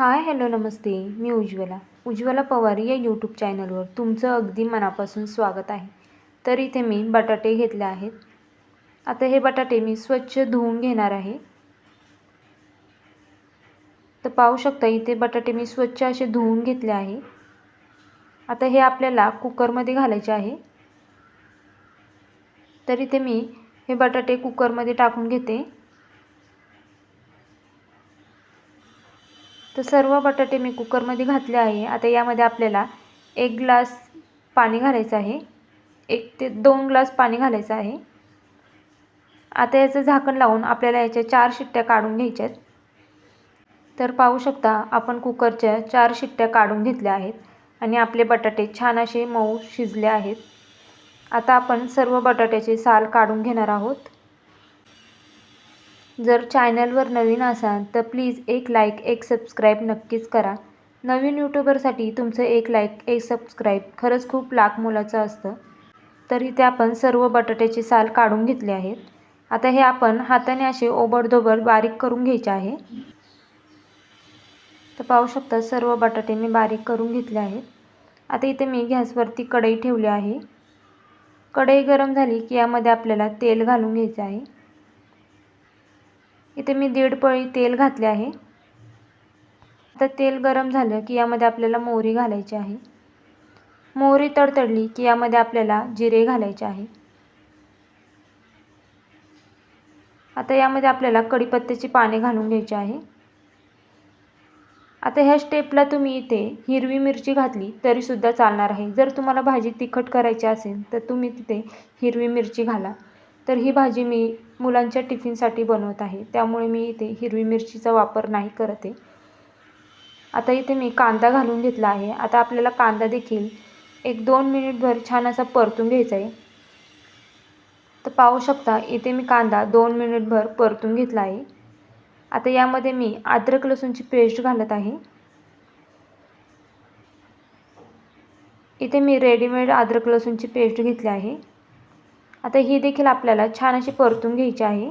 हाय hello नमस्ते. मी उज्ज्वला. उज्ज्वला पवार या यूट्यूब चॅनलवर तुमचं अगदी मनापासून स्वागत आहे. तर इथे मी बटाटे घेतले आहेत. आता हे बटाटे मी स्वच्छ धुवून घेणार आहे. तर पाहू शकता इथे बटाटे मी स्वच्छ असे धुवून घेतले आहे. आता हे आपल्याला कुकरमध्ये घालायचे आहे. तर इथे मी हे बटाटे कुकरमध्ये टाकून घेते. तर सर्व बटाटे मी कुकरमध्ये घातले आहे. आता यामध्ये आपल्याला एक ग्लास पाणी घालायचं आहे. एक ते दोन ग्लास पाणी घालायचं आहे. आता याचं झाकण लावून आपल्याला याच्या चार शिट्ट्या काढून घ्यायच्यात तर पाहू शकता आपण कुकरच्या चार शिट्ट्या काढून घेतल्या आहेत आणि आपले बटाटे छान असे मऊ शिजले आहेत. आता आपण सर्व बटाट्याचे साल काढून घेणार आहोत. जर चॅनलवर नवीन असाल तर प्लीज एक लाईक एक सबस्क्राईब नक्कीच करा. नवीन यूट्यूबरसाठी तुमचं एक लाईक एक सबस्क्राईब खरंच खूप लाख मोलाचं असतं. तर इथे आपण सर्व बटाट्याचे साल काढून घेतले आहेत. आता हे आपण हाताने असे ओबडधोबड बारीक करून घ्यायचे आहे. तर पाहू शकता सर्व बटाटे मी बारीक करून घेतले आहेत. आता इथे मी गॅसवरती कढई ठेवली आहे. कढई गरम झाली की यामध्ये आपल्याला तेल घालून घ्यायचं आहे. इथे मी दीड पळी तेल घातले आहे. आता तेल गरम झालं की यामध्ये आपल्याला मोहरी घालायची आहे. मोहरी तडतडली की यामध्ये आपल्याला जिरे घालायचे आहे. आता यामध्ये आपल्याला कढीपत्त्याची पाने घालून घ्यायची आहे. आता ह्या स्टेपला तुम्ही इथे हिरवी मिरची घातली तरीसुद्धा चालणार आहे. जर तुम्हाला भाजी तिखट करायची असेल तर तुम्ही तिथे हिरवी मिरची घाला. तर ही भाजी मी मुलांच्या टिफिनसाठी बनवत आहे. त्यामुळे मी इथे हिरवी मिरचीचा वापर नाही करत आहे. आता इथे मी कांदा घालून घेतला आहे. आता आपल्याला कांदा देखील एक दोन मिनिटभर छान असा परतून घ्यायचा आहे. तर पाहू शकता इथे मी कांदा दोन मिनिटभर परतून घेतला आहे. आता यामध्ये मी अद्रक लसूणची पेस्ट घालत आहे. इथे मी रेडीमेड अद्रक लसूणची पेस्ट घेतली आहे. आता ही देखील आपल्याला छान अशी परतून घ्यायची आहे.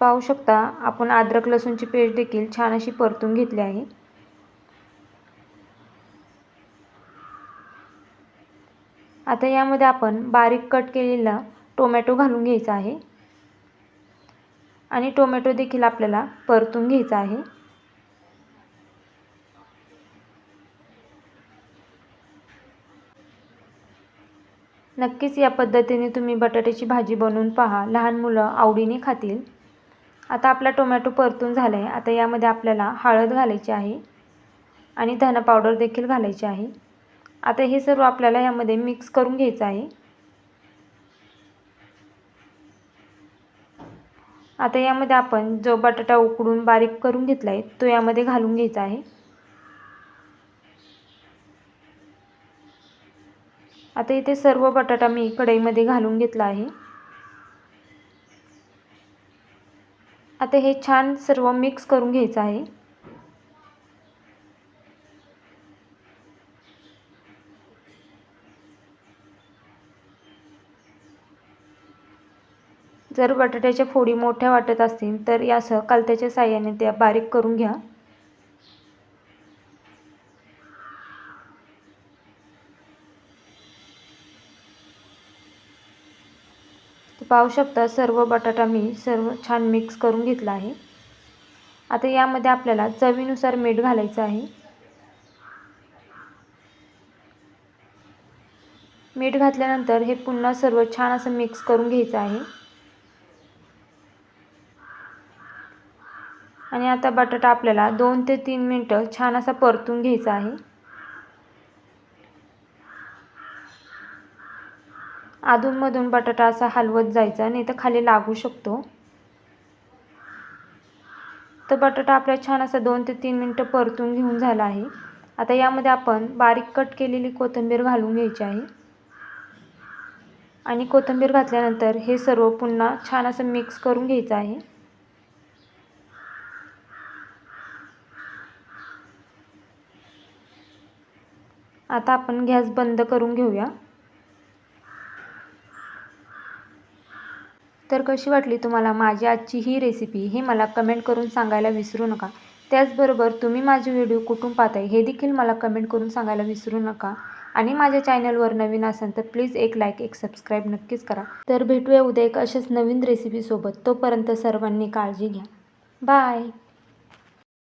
पाहू शकता आपण अद्रक लसूणची पेस्ट देखील छान अशी परतून घेतली आहे. आता यामध्ये आपण बारीक कट केलेला टोमॅटो घालून घ्यायचा आहे. आणि टोमॅटो देखील आपल्याला परतून घ्यायचा आहे. नक्कीच या पद्धतीने तुम्ही बटाट्याची भाजी बनवून पहा. लहान मुलं आवडीने खातील. आता आपला टोमॅटो परतून झाला आहे आता यामध्ये आपल्याला हळद घालायची आहे आणि धना पावडर देखील घालायची आहे. आता हे सर्व आपल्याला यामध्ये मिक्स करून घ्यायचं आहे. आता यामध्ये आपण जो बटाटा उकडून बारीक करून घेतला आहे तो यामध्ये घालून घ्यायचा आहे. आता इथे सर्व बटाटा मी कढईमध्ये घालून घेतला आहे. आता हे छान सर्व मिक्स करून घ्यायचं आहे. जर बटाट्याच्या फोडी मोठ्या वाटत असतील तर यासह कालत्याच्या साह्याने त्या बारीक करून घ्या. पाहू शकता सर्व बटाटा मी सर्व छान मिक्स करून घेतला आहे. आता यामध्ये आपल्याला चवीनुसार मीठ घालायचं आहे. मीठ घातल्यानंतर हे पुन्हा सर्व छान असं मिक्स करून घ्यायचं आहे. आणि आता बटाटा आपल्याला दोन ते तीन मिनटं छान असा परतून घ्यायचा आहे. अधूनमधून बटाटा असा हलवत जायचा नाही तर खाली लागू शकतो. तर बटाटा आपल्या छान असा दोन ते तीन मिनटं परतून घेऊन झाला आहे. आता यामध्ये आपण बारीक कट केलेली कोथिंबीर घालून घ्यायची आहे. आणि कोथिंबीर घातल्यानंतर हे सर्व पुन्हा छान असं मिक्स करून घ्यायचं आहे. आता आपण गॅस बंद करून घेऊया. तर कशी वाटली तुम्हाला माझी आजची ही रेसिपी हे मला कमेंट करून सांगायला विसरू नका. त्याचबरोबर तुम्ही माझे व्हिडिओ कुठून पाहताय हे देखील मला कमेंट करून सांगायला विसरू नका. आणि माझ्या चॅनलवर नवीन असाल तर प्लीज एक लाईक एक सबस्क्राईब नक्कीच करा. तर भेटूया उद्या एक अशाच नवीन रेसिपीसोबत तोपर्यंत सर्वांनी काळजी घ्या. बाय